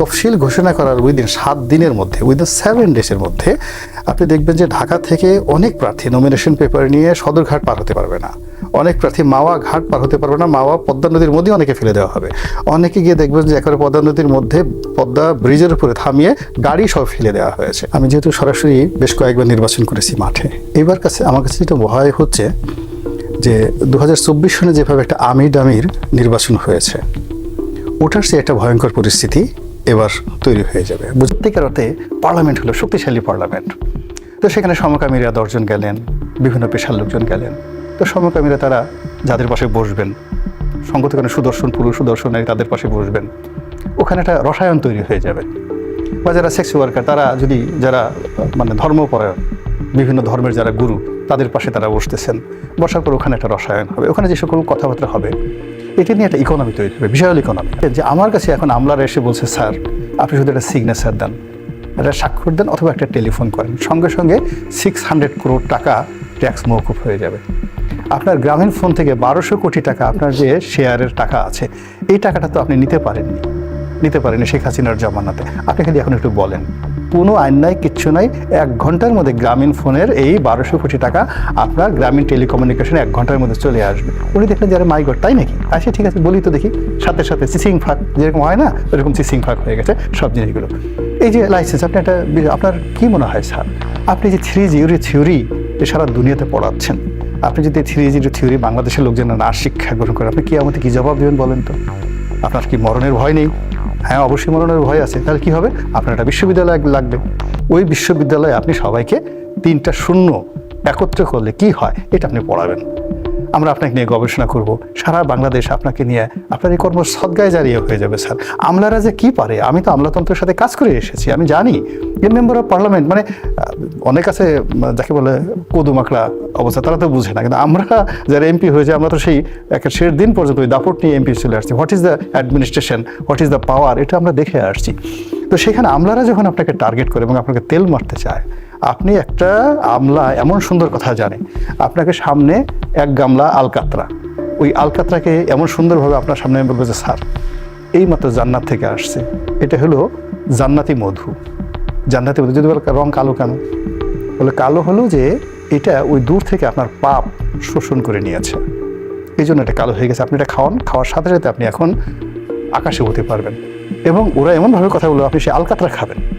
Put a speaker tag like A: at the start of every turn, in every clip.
A: তফসিল ঘোষণা করার উইদিন সাত দিনের মধ্যে উইদিন সেভেন ডেজের মধ্যে আপনি দেখবেন যে ঢাকা থেকে অনেক প্রার্থী নমিনেশন পেপার নিয়ে সদরঘাট পার হতে পারবে না। অনেক প্রার্থী মাওয়া ঘাট পার হতে পারবে না, মাওয়া পদ্মা নদীর মধ্যে অনেকে ফেলে দেওয়া হবে। অনেকে গিয়ে দেখবেন যে একেবারে পদ্মা নদীর মধ্যে পদ্মা ব্রিজের উপরে থামিয়ে গাড়ি সব ফেলে দেওয়া হয়েছে। আমি যেহেতু সরাসরি বেশ কয়েকবার নির্বাচন করেছি মাঠে, এবার কাছে আমার কাছে যেটা ভয় হচ্ছে যে দু হাজার চব্বিশ সনে যেভাবে একটা আমির ডামির নির্বাচন হয়েছে, ওটার চেয়ে একটা ভয়ঙ্কর পরিস্থিতি এবার তৈরি হয়ে যাবে। সত্যিকার অর্থে পার্লামেন্ট হলো শক্তিশালী পার্লামেন্ট। তো সেখানে সমকামীরা দশজন গেলেন, বিভিন্ন পেশার লোকজন গেলেন। তো সমকামীরা তারা যাদের পাশে বসবেন, সঙ্গত কোনো সুদর্শন, পুরুষ সুদর্শন নারী তাদের পাশে বসবেন। ওখানে একটা রসায়ন তৈরি হয়ে যাবে। বা যারা সেক্স ওয়ার্কার তারা যদি যারা মানে ধর্মপরায়ণ, বিভিন্ন ধর্মের যারা গুরু, তাদের পাশে তারা বসতেছেন। বসার পর ওখানে একটা রসায়ন হবে। ওখানে যে সকল কথাবার্তা হবে এটা নিয়ে একটা ইকোনমি তৈরি হবে, বিশাল ইকোনমি যে আমার কাছে এখন আমলারা এসে বলছে, স্যার, আপনি শুধু একটা সিগনেচার দেন, একটা স্বাক্ষর দেন অথবা একটা টেলিফোন করেন। সঙ্গে সঙ্গে সিক্স হান্ড্রেড করোড় টাকা ট্যাক্স মৌকুফ হয়ে যাবে। আপনার গ্রামীণ ফোন থেকে বারোশো কোটি টাকা আপনার যে শেয়ারের টাকা আছে, এই টাকাটা তো আপনি নিতে পারেননি। নিতে পারেনি শেখ হাসিনার জমানাতে। আপনি খালি এখন একটু বলেন কোনো আইন নাই কিচ্ছু নাই। এক ঘণ্টার মধ্যে গ্রামীণ ফোনের এই বারোশো কোটি টাকা আপনার গ্রামীণ টেলিকমিউনিকেশন এক ঘণ্টার মধ্যে চলে আসবে। উনি দেখলেন যারা মাই গড, তাই নাকি? আচ্ছা ঠিক আছে, বলি তো দেখি। সাথে সাথে চিসিং ফাঁক, যেরকম হয় না, ওরকম চিসিং ফাঁক হয়ে গেছে সব জিনিসগুলো। এই যে লাইসেন্স আপনি একটা আপনার কি মনে হয়, স্যার? আপনি যে থ্রি জিওরি থিওরি সারা দুনিয়াতে পড়াচ্ছেন, আপনি যদি থ্রি জিরো থিওরি বাংলাদেশের লোকজন না শিক্ষা গ্রহণ করেন আপনি কি আমাদের কি জবাব দেবেন বলেন তো? আপনার কি মরণের ভয় নেই? হ্যাঁ অবশ্যই মরণের ভয় আছে। তাহলে কি হবে? আপনার একটা বিশ্ববিদ্যালয় লাগবে। ওই বিশ্ববিদ্যালয়ে আপনি সবাইকে তিনটা শূন্য একত্রে করলে কি হয়? এটা আপনি পড়াবেন। আমরা আপনাকে নিয়ে গবেষণা করব। সারা বাংলাদেশ আপনাকে নিয়ে আপনার এই কর্ম সদ্গায় জারিয়ে হয়ে যাবে, স্যার। আমলারা যে কি পারে? আমি তো আমলাতন্ত্রের সাথে কাজ করে এসেছি, আমি জানি। এ মেম্বার অফ পার্লামেন্ট মানে অনেক আছে, যাকে বলে কদুমাকড়া অবস্থা, তারা তো বুঝে না। কিন্তু আমরা যারা এমপি হয়েছে আমরা তো সেই একটা শেষ দিন পর্যন্ত ওই দাপট নিয়ে এমপি চলে আসছি। What is the administration what is the power এটা আমরা দেখে আসছি। তো সেখানে আমলারা যখন আপনাকে টার্গেট করে এবং আপনাকে তেল মারতে চায় আপনি একটা আমলা, এমন সুন্দর কথা জানে আপনাকে সামনে এক গামলা আলকাতরা। ওই আলকাতরাকে এমন সুন্দরভাবে আপনার সামনে বলব যে, স্যার এই মাত্র জান্নাত থেকে আসছে। এটা হলো জান্নাতি মধু। জান্নাতি মধু, যদি বলে রং কালো কেন? বলে, কালো হলো যে, এটা ওই দূর থেকে আপনার পাপ শোষণ করে নিয়েছে। এই জন্য এটা কালো হয়ে গেছে। আপনি এটা খাওয়ান, খাওয়ার সাথে সাথে আপনি এখন আকাশে হতে পারবেন। এবং ওরা এমনভাবে কথা বলল, আপনি সে আলকাতরা খাবেন।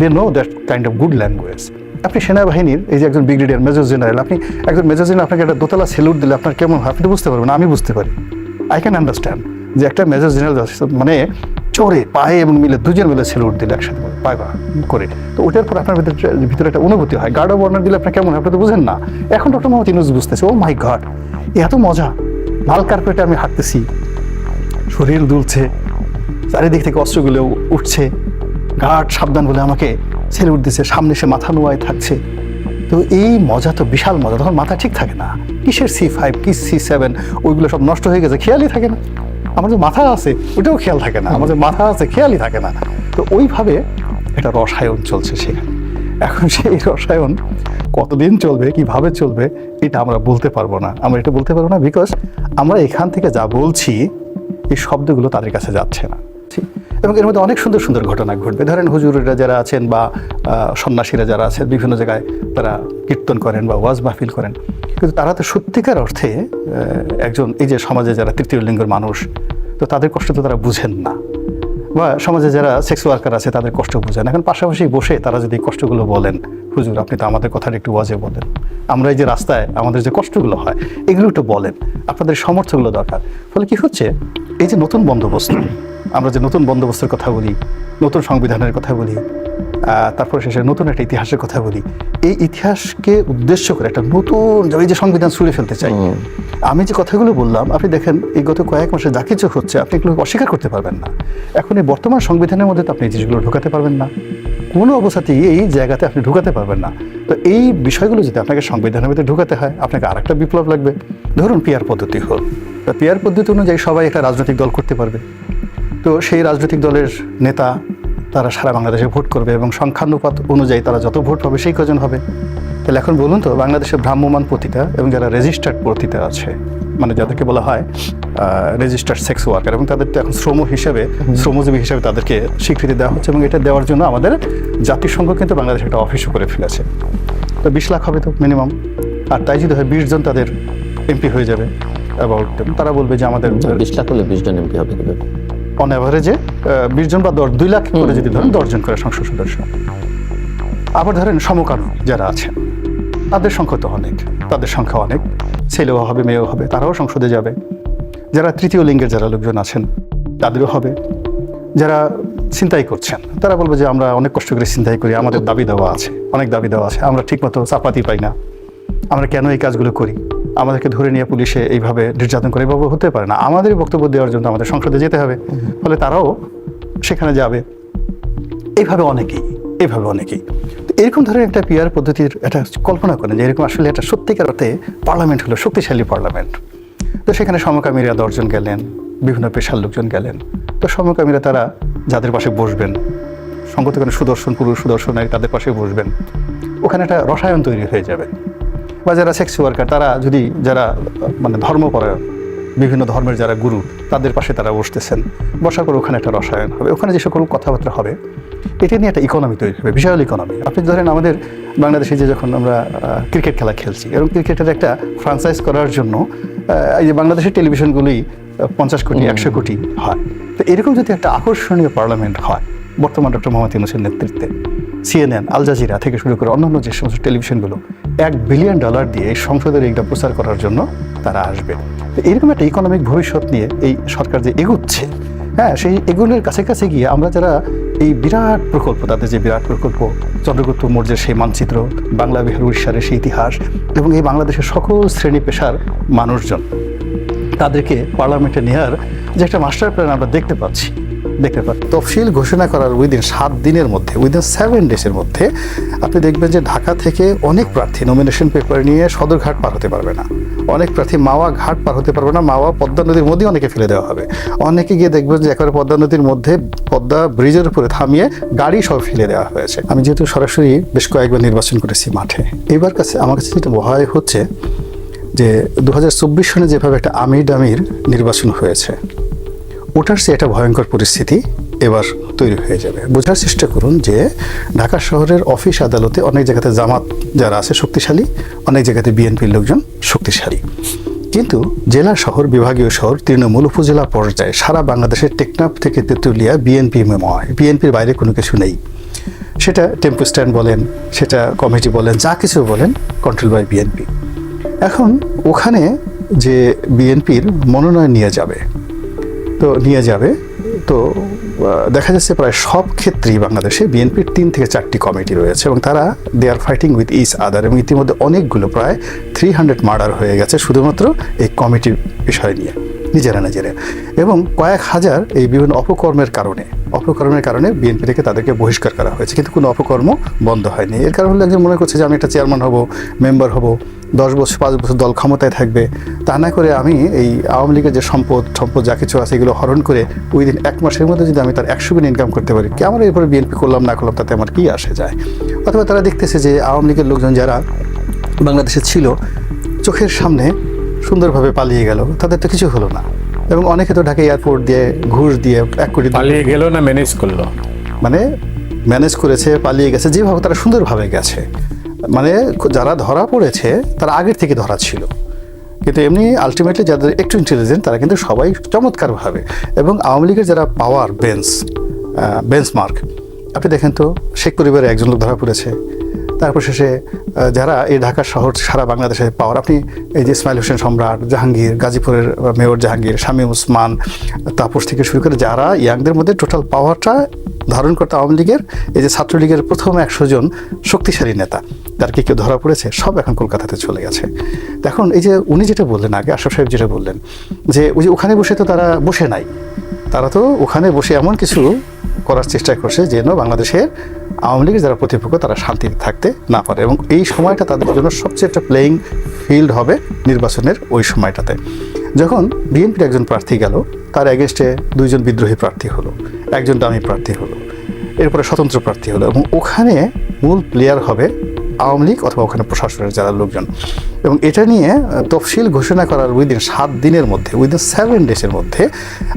A: They know that kind of good language আপনি সেনাবাহিনীর, এই যে একজন ব্রিগেডিয়ার, মেজর জেনারেল, আপনি একজন মেজর জেনারেল, আপনাকে একটা দোতলা সেলুট দিলে আপনার কেমন হয়? আপনি বুঝতে পারবেন, আমি বুঝতে পারি। আই ক্যান আন্ডারস্ট্যান্ড যে একটা মেজর জেনারেল মানে চোরে পায়ে এবং মিলে দুজন মিলে সেলুট দিলে একসাথে পায়ে পা করে। তো ওটার পর আপনার ভিতরে ভিতরে একটা অনুভূতি হয়। গার্ড অফ অনার দিলে আপনার কেমন আপনি তো বুঝেন না। এখন ডক্টর মোহাম্মদ ইনুস বুঝতেছে ও মাই গড এত মজা। লাল কার্পেটে আমি হাঁটতেছি। শরীর দুলছে, চারিদিক থেকে অস্ত্রগুলো উঠছে। গার্ড সাবধান বলে আমাকে ছেড়ে উঠতেছে, সামনে সে মাথা নোয়ায় থাকছে। তো এই মজা তো বিশাল মজা, তখন মাথা ঠিক থাকে না। কিসের সি ফাইভ কি সি সেভেন ওইগুলো সব নষ্ট হয়ে গেছে, খেয়ালই থাকে না। আমার যে মাথা আছে, ওটাও খেয়াল থাকে না। আমার যে মাথা আছে, খেয়ালই থাকে না। তো ওইভাবে একটা রসায়ন চলছে সেখানে। এখন সেই রসায়ন কতদিন চলবে, কীভাবে চলবে, এটা আমরা বলতে পারব না। আমরা এটা বলতে পারব না বিকজ আমরা এখান থেকে যা বলছি, এই শব্দগুলো তাদের কাছে যাচ্ছে না। এবং এর মধ্যে অনেক সুন্দর সুন্দর ঘটনা ঘটবে। ধরেন হুজুরেরা যারা আছেন বা সন্ন্যাসীরা যারা আছেন, বিভিন্ন জায়গায় তারা কীর্তন করেন বা ওয়াজ মাহফিল করেন। কিন্তু তারা তো সত্যিকার অর্থে একজন এই যে সমাজে যারা তৃতীয় লিঙ্গের মানুষ, তো তাদের কষ্ট তো তারা বুঝেন না। বা সমাজে যারা সেক্স ওয়ার্কার আছে, তাদের কষ্ট বুঝেন এখন পাশাপাশি বসে তারা যদি কষ্টগুলো বলেন হুজুর আপনি তো আমাদের কথাটা একটু ওয়াজে বলেন। আমরা এই যে রাস্তায় আমাদের যে কষ্টগুলো হয় এগুলো একটু বলেন। আপনাদের সমর্থগুলো দরকার। ফলে কি হচ্ছে? এই যে নতুন বন্দোবস্ত আমরা যে নতুন বন্দোবস্তের কথা বলি নতুন সংবিধানের কথা বলি তারপরে শেষে নতুন একটা ইতিহাসের কথা বলি এই ইতিহাসকে উদ্দেশ্য করে একটা নতুন এই যে সংবিধান ছুঁড়ে ফেলতে চাই আমি যে কথাগুলো বললাম আপনি দেখেন এই গত কয়েক মাসে যা কিছু হচ্ছে আপনি এগুলো অস্বীকার করতে পারবেন না। এখন এই বর্তমান সংবিধানের মধ্যে তো আপনি এই জিনিসগুলো ঢোকাতে পারবেন না। কোনো অবস্থাতেই এই জায়গাতে আপনি ঢুকাতে পারবেন না। তো এই বিষয়গুলো যদি আপনাকে সংবিধানের মধ্যে ঢুকাতে হয়, আপনাকে আরেকটা বিপ্লব লাগবে। ধরুন পিয়ার পদ্ধতি হল তা পিয়ার পদ্ধতি অনুযায়ী সবাই একটা রাজনৈতিক দল করতে পারবে। তো সেই রাজনৈতিক দলের নেতা, তারা সারা বাংলাদেশে ভোট করবে এবং সংখ্যানুপাত অনুযায়ী তারা যত ভোট পাবে সেই কজন হবে। তাহলে এখন বলুন তো বাংলাদেশে ভ্রাম্যমান পতিতা এবং যারা রেজিস্টার্ড পতিতা আছে মানে যাদেরকে বলা হয় রেজিস্টার্ড সেক্স ওয়ার্কার এবং তাদের তো এখন শ্রম হিসেবে শ্রমজীবী হিসেবে তাদেরকে স্বীকৃতি দেওয়া হচ্ছে এবং এটা দেওয়ার জন্য আমাদের জাতিসংঘ কিন্তু বাংলাদেশে একটা অফিসও করে ফেলেছে। তো বিশ লাখ হবে তো মিনিমাম আর তাই যদি হয় বিশ জন তাদের এমপি হয়ে যাবে। অ্যাবাউট তারা বলবে যে আমাদের
B: বিশ লাখ হলে বিশ জন এমপি হবে?
A: অন অ্যাভারেজে বিশ জন বা দশ দুই লাখ করে যদি ধরেন দশজন করে সংসদ সদস্য। আবার ধরেন সমকামী যারা আছেন তাদের সংখ্যা তো অনেক, তাদের সংখ্যা অনেক। ছেলেও হবে, মেয়েও হবে, তারাও সংসদে যাবে। যারা তৃতীয় লিঙ্গের যারা লোকজন আছেন, তাদেরও হবে। যারা চিন্তাই করছেন, তারা বলবে যে আমরা অনেক কষ্ট করে চিন্তাই করি, আমাদের দাবি দেওয়া আছে, অনেক দাবি দেওয়া আছে, আমরা ঠিকমতো চাপাতি পাই না। আমরা কেন এই কাজগুলো করি? আমাদেরকে ধরে নিয়ে পুলিশে এইভাবে নির্যাতন করে এভাবে হতে পারে না। আমাদের বক্তব্য দেওয়ার জন্য আমাদের সংসদে যেতে হবে। ফলে তারাও সেখানে যাবে। এইভাবে অনেকেই এইভাবে অনেকেই। এরকম ধরনের একটা পিয়ার পদ্ধতির একটা কল্পনা করেন যে এরকম আসলে একটা সত্যিকার অর্থে পার্লামেন্ট হলো শক্তিশালী পার্লামেন্ট। তো সেখানে সমকামীরা দশজন গেলেন, বিভিন্ন পেশার লোকজন গেলেন। তো সমকামীরা তারা যাদের পাশে বসবেন সঙ্গত কোনো সুদর্শন, পুরুষ সুদর্শন নারী তাদের পাশে বসবেন। ওখানে একটা রসায়ন তৈরি হয়ে যাবে। বা যারা সেক্স ওয়ার্কার তারা যদি যারা মানে ধর্মপরায়ণ বিভিন্ন ধর্মের যারা গুরু, তাদের পাশে তারা বসতেছেন। বসার পর ওখানে একটা রসায়ন হবে। ওখানে যে সকল কথাবার্তা হবে এটা নিয়ে একটা ইকোনমি তৈরি হবে বিশাল ইকোনমি আপনি ধরেন আমাদের বাংলাদেশে যে যখন আমরা ক্রিকেট খেলা খেলছি এবং ক্রিকেটের একটা ফ্রাঞ্চাইজ করার জন্য এই যে বাংলাদেশের টেলিভিশনগুলি পঞ্চাশ কোটি একশো কোটি হয়। তো এরকম যদি একটা আকর্ষণীয় পার্লামেন্ট হয় বর্তমান ডক্টর মোহাম্মদ ইউনুসের নেতৃত্বে সিএনএন আল জাজিরা থেকে শুরু করে অন্যান্য যে সমস্ত টেলিভিশনগুলো এক বিলিয়ন ডলার দিয়ে এই সংসদের এইটা প্রচার করার জন্য তারা আসবে। তো এরকম একটা ইকোনমিক ভবিষ্যৎ নিয়ে এই সরকার যে এগুচ্ছে হ্যাঁ সেই এগুলোর কাছে কাছে গিয়ে আমরা যারা এই বিরাট প্রকল্প, তাদের যে বিরাট প্রকল্প, চন্দ্রগুপ্ত মৌর্যের সেই মানচিত্র, বাংলা বিহার, উড়িষ্যার সেই ইতিহাস এবং এই বাংলাদেশের সকল শ্রেণি পেশার মানুষজন, তাদেরকে পার্লামেন্টে নেওয়ার যে একটা মাস্টার প্ল্যান আমরা দেখতে পাচ্ছি দেখতে পাচ্ছি। তফসিল ঘোষণা করার উইদিন সাত দিনের মধ্যে উইদিন সেভেন ডেজের মধ্যে আপনি দেখবেন যে ঢাকা থেকে অনেক প্রার্থী নমিনেশন পেপার নিয়ে সদরঘাট পার হতে পারবে না। অনেক প্রার্থী মাওয়া ঘাট পার হতে পারবে না, মাওয়া পদ্মা নদীর মধ্যে অনেকে ফেলে দেওয়া হবে। অনেকে গিয়ে দেখবেন যে একেবারে পদ্মা নদীর মধ্যে পদ্মা ব্রিজের উপরে থামিয়ে গাড়ি সব ফেলে দেওয়া হয়েছে। আমি যেহেতু সরাসরি বেশ কয়েকবার নির্বাচন করেছি মাঠে, এবার কাছে আমার কাছে যেটা ভয় হচ্ছে যে দু সনে যেভাবে একটা আমির ডামির নির্বাচন হয়েছে, ওটার চেয়ে একটা ভয়ঙ্কর পরিস্থিতি এবার তৈরি হয়ে যাবে। বোঝার চেষ্টা করুন যে ঢাকা শহরের অফিস আদালতে অনেক জায়গাতে জামাত যারা আছে শক্তিশালী, অনেক জায়গাতে বিএনপির লোকজন শক্তিশালী। কিন্তু জেলা শহর, বিভাগীয় শহর, তৃণমূল উপজেলা পর্যায়ে সারা বাংলাদেশের টেকনাফ থেকে তেঁতুলিয়া বিএনপি মেময় বিএনপির বাইরে কোনো কিছু নেই। সেটা টেম্পো স্ট্যান্ড বলেন, সেটা কমিটি বলেন, যা কিছু বলেন কন্ট্রোল বাই বিএনপি। এখন ওখানে যে বিএনপির মনোনয়ন নিয়ে যাবে, তো নিয়ে যাবে তো দেখা যাচ্ছে প্রায় সব ক্ষেত্রেই বাংলাদেশে বিএনপির তিন থেকে চারটি কমিটি রয়েছে এবং তারা দে আর ফাইটিং উইথ ইস আদার এবং ইতিমধ্যে অনেকগুলো প্রায় থ্রি হান্ড্রেড মার্ডার হয়ে গেছে শুধুমাত্র এই কমিটির বিষয় নিয়ে, নিজেরা নিজেরা। এবং কয়েক হাজার এই বিভিন্ন অপকর্মের কারণে অপকর্মের কারণে বিএনপি থেকে তাদেরকে বহিষ্কার করা হয়েছে, কিন্তু কোনো অপকর্ম বন্ধ হয়নি। এর কারণ হলো একজন মনে করছে যে আমি একটা চেয়ারম্যান হব, মেম্বার হব, দশ বছর, পাঁচ বছর দল ক্ষমতায় থাকবে। তা না করে আমি এই আওয়ামী লীগের যে সম্পদ সম্পদ যা কিছু আছে এগুলো হরণ করে ওই দিন এক মাসের মধ্যে যদি আমি তার একশো গুণ ইনকাম করতে পারি কি আমার এরপরে বিএনপি করলাম, না করলাম, তাতে আমার কি আসে যায়? অথবা তারা দেখতেছে যে আওয়ামী লীগের লোকজন যারা বাংলাদেশে ছিল, চোখের সামনে সুন্দরভাবে পালিয়ে গেল, তাদের তো কিছু হলো না। এবং অনেকে তো ঢাকা এয়ারপোর্ট দিয়ে ঘুষ দিয়ে এক কোটি
C: পালিয়ে গেল না ম্যানেজ করল?
A: মানে ম্যানেজ করেছে পালিয়ে গেছে যেভাবে তারা সুন্দরভাবে গেছে। মানে যারা ধরা পড়েছে তারা আগের থেকে ধরা ছিল। কিন্তু এমনি আলটিমেটলি যাদের একটু ইন্টেলিজেন্ট তারা কিন্তু সবাই চমৎকারভাবে। এবং আওয়ামী লীগের যারা পাওয়ার বেঞ্চ বেঞ্চমার্ক আপনি দেখেন তো শেখ পরিবারে একজন লোক ধরা পড়েছে। তারপর শেষে যারা এই ঢাকা শহর সারা বাংলাদেশে পাওয়ার, আপনি এই যে ইসমাইল হোসেন সম্রাট, জাহাঙ্গীর, গাজীপুরের মেয়র জাহাঙ্গীর, শামীম উসমান, তাপস থেকে শুরু করে যারা ইয়াংদের মধ্যে টোটাল পাওয়ারটা ধারণ করতে আওয়ামী লীগের, এই যে ছাত্রলীগের প্রথম একশো জন শক্তিশালী নেতা তার কি কেউ ধরা পড়েছে, সব এখন কলকাতাতে চলে গেছে। এখন এই যে উনি যেটা বললেন আগে, আশরাফ সাহেব যেটা বললেন, যে ওই যে ওখানে বসে তো তারা বসে নাই। তারা তো ওখানে বসে এমন কিছু করার চেষ্টা করছে যেন বাংলাদেশের আওয়ামী লীগের যারা প্রতিপক্ষ, তারা শান্তিতে থাকতে না পারে। এবং এই সময়টা তাদের জন্য সবচেয়ে একটা প্লেয়িং ফিল্ড হবে নির্বাচনের ওই সময়টাতে। যখন বিএনপির একজন প্রার্থী গেল তার এগেস্টে দুইজন বিদ্রোহী প্রার্থী হলো, একজন ডামি প্রার্থী হলো, এরপরে স্বতন্ত্র প্রার্থী হলো এবং ওখানে মূল প্লেয়ার হবে আওয়ামী লীগ অথবা ওখানে প্রশাসনের যারা লোকজন। এবং এটা নিয়ে তফসিল ঘোষণা করার উইদিন সাত দিনের মধ্যে উইদিন সেভেন ডেজের মধ্যে,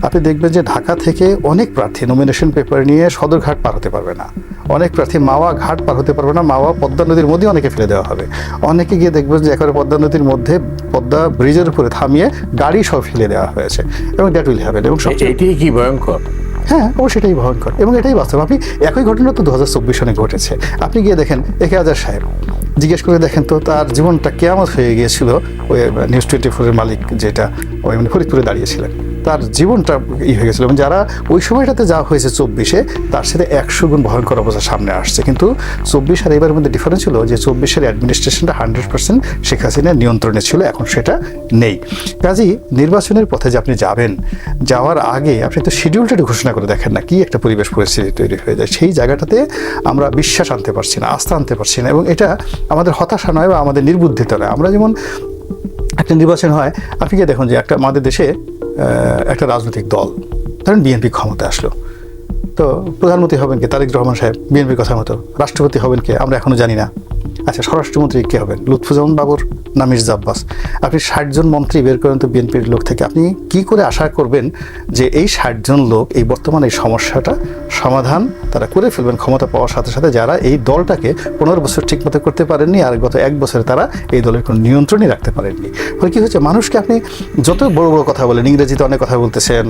A: আপনি দেখবেন যে ঢাকা থেকে অনেক প্রার্থী নমিনেশন পেপার নিয়ে সদরঘাট পার হতে পারবে না। অনেক প্রার্থী মাওয়া ঘাট পার হতে পারবে না, মাওয়া পদ্মা নদীর মধ্যে অনেকে ফেলে দেওয়া হবে। অনেকে গিয়ে দেখবেন যে একেবারে পদ্মা নদীর মধ্যে পদ্মা ব্রিজের উপরে থামিয়ে গাড়ি সব ফেলে দেওয়া হয়েছে। এবং দ্যাট উইল হ্যাভেন এবং সবচেয়ে
C: এটাই কি ভয়ঙ্কর?
A: হ্যাঁ ও সেটাই ভয়ঙ্কর এবং এটাই বাস্তব। আপনি একই ঘটনা তো দু হাজার চব্বিশ সনে ঘটেছে। আপনি গিয়ে দেখেন একে হাজার সাহেব। জিজ্ঞেস করে দেখেন তো তার জীবনটা কেয়ামত হয়ে গিয়েছিল? ওই নিউজ টোয়েন্টি ফোরের মালিক যেটা, ওই মানে ফরিদপুরে দাঁড়িয়েছিলেন। তার জীবনটা ই হয়ে গেছিল। এবং যারা ওই সময়টাতে যা হয়েছে চব্বিশে, তার সাথে একশো গুণ ভয়ঙ্কর অবস্থা সামনে আসছে। কিন্তু চব্বিশ আর এবারের মধ্যে ডিফারেন্স ছিল যে চব্বিশের অ্যাডমিনিস্ট্রেশনটা হান্ড্রেড পার্সেন্ট শেখ হাসিনার নিয়ন্ত্রণে ছিল, এখন সেটা নেই। কাজেই নির্বাচনের পথে যে আপনি যাবেন, যাওয়ার আগে আপনি তো শিডিউলটা একটু ঘোষণা করে দেখেন না, কি একটা পরিবেশ পরিস্থিতি তৈরি হয়ে যায়। সেই জায়গাটাতে আমরা বিশ্বাস আনতে পারছি না, আস্থা আনতে পারছি না। এবং এটা আমাদের হতাশা নয় বা আমাদের নির্বুদ্ধিতা নয়। আমরা যেমন একটা নির্বাচন হয়, আপনি কি দেখুন যে একটা আমাদের দেশে একটা রাজনৈতিক দল। ধরেন বিএনপি ক্ষমতা আসলো। তো প্রধানমন্ত্রী হবেন কে? তারেক রহমান সাহেব বিএনপির কথা মতো। রাষ্ট্রপতি হবেন কে? আমরা এখনও জানি না। আচ্ছা স্বরাষ্ট্রমন্ত্রী কে হবেন? লুৎফুজামান বাবুর না মির্জা আব্বাস? আপনি ষাটজন মন্ত্রী বের করেন তো বিএনপির লোক থেকে। আপনি কি করে আশা করবেন যে এই ষাটজন লোক এই বর্তমান এই সমস্যাটা সমাধান তারা করে ফেলবেন, ক্ষমতা পাওয়ার সাথে সাথে যারা এই দলটাকে পনেরো বছর ঠিকমতো করতে পারেননি আর গত এক বছরে তারা এই দলের কোনো নিয়ন্ত্রণই রাখতে পারেননি। ফলে কী হচ্ছে মানুষকে আপনি যত বড় বড় কথা বলেন, ইংরেজিতে অনেক কথা বলতেছেন